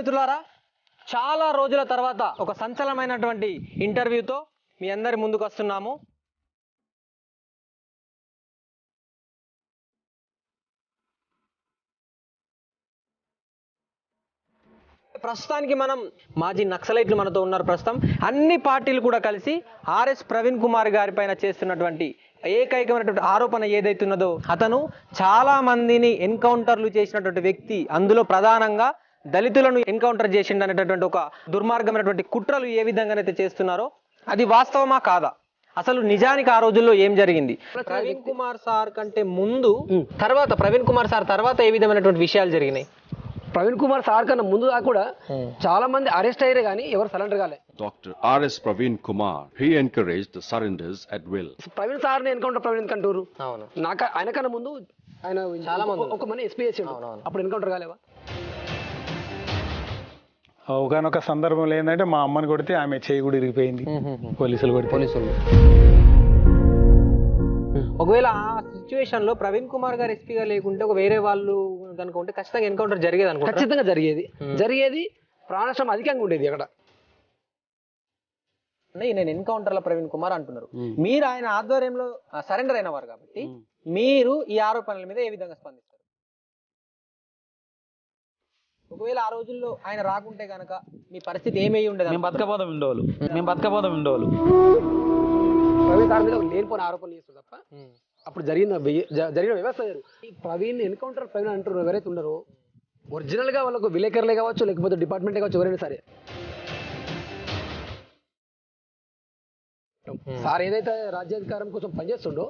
మిత్రులారా చాలా రోజుల తర్వాత ఒక సంచలనమైనటువంటి ఇంటర్వ్యూతో మీ అందరి ముందుకు వస్తున్నాము. ప్రస్తుతానికి మనం మాజీ నక్సలైట్లు మనతో ఉన్నారు ప్రస్తుతం. అన్ని పార్టీలు కూడా కలిసి ఆర్ఎస్ ప్రవీణ్ కుమార్ గారి పైన చేస్తున్నటువంటి ఏకైకమైనటువంటి ఆరోపణ ఏదైతున్నదో అతను చాలా మందిని ఎన్కౌంటర్లు చేసినటువంటి వ్యక్తి అందులో ప్రధానంగా దళితులను ఎన్కౌంటర్ చేసిండు అనేటటువంటి ఒక దుర్మార్గమైనటువంటి కుట్రలు ఏ విధంగానైతే చేస్తున్నారో అది వాస్తవమా కాదా? అసలు నిజానికి ఆ రోజుల్లో ఏం జరిగింది? ప్రవీణ్ కుమార్ సార్ కంటే ముందు తర్వాత ప్రవీణ్ కుమార్ సార్ తర్వాత ఏ విధమైనటువంటి విషయాలు జరిగినాయి? ప్రవీణ్ కుమార్ సార్ కన్నా ముందు దాకా కూడా చాలా మంది అరెస్ట్ అయ్యారు కానీ ఎవరు సరెండర్ కాలే. Dr. R.S. Praveen Kumar, he encouraged the surrenders at will. Praveen sir encounter Praveen కంటూరు. అవును. నాకు ఆయన కన్నా ముందు ఆయన చాలా మంది ఒక మంది ఎస్పీ. అప్పుడు ఎన్కౌంటర్ కాలేవా? ఒకనొక సందర్భంలో ఏంటంటే మా అమ్మని కొడితే ఆమె చేయి కూడా ఇరిగిపోయింది. పోలీసులు కొడితే. పోలీసులు. ఒకవేళ ఆ సిచ్యువేషన్లో ప్రవీణ్ కుమార్ గారు ఎస్పీగా లేకుంటే ఒక వేరే వాళ్ళు కనుక ఉంటే ఖచ్చితంగా ఎన్కౌంటర్ జరిగేది అనుకుంటా? ఖచ్చితంగా జరిగేది. జరిగేది ప్రాణనష్టం అధికంగా ఉండేది అక్కడ. నేను ఎన్కౌంటర్ల ప్రవీణ్ కుమార్ అంటున్నారు. మీరు ఆయన ఆధ్వర్యంలో సరెండర్ అయిన వారు కాబట్టి మీరు ఈ ఆరోపణల మీద ఏ విధంగా స్పందిస్తారు? ఒకవేళ ఆ రోజుల్లో ఆయన రాకుంటే గనక మీ పరిస్థితి ఏమై ఉండేది? మేము బతకపోదాం ఉండేవాళ్ళు. మేము బతకపోదాం ఉండేవాళ్ళు. ప్రవీణ్ సార్ మీద ఒక లేనిపోయిన ఆరోపణలు చేస్తారు తప్ప అప్పుడు జరిగిన జరిగిన వ్యవస్థ వేరు ఈ ప్రవీణ్ ఎన్కౌంటర్ ప్రవీణ్ అంటారు ఎవరైతే ఉన్నారో ఒరిజినల్గా వాళ్ళకు విలేకరులే కావచ్చు లేకపోతే డిపార్ట్మెంట్ కావచ్చు ఎవరైనా సరే. సార్ ఏదైతే రాజ్యాధికారం కోసం పనిచేస్తుండో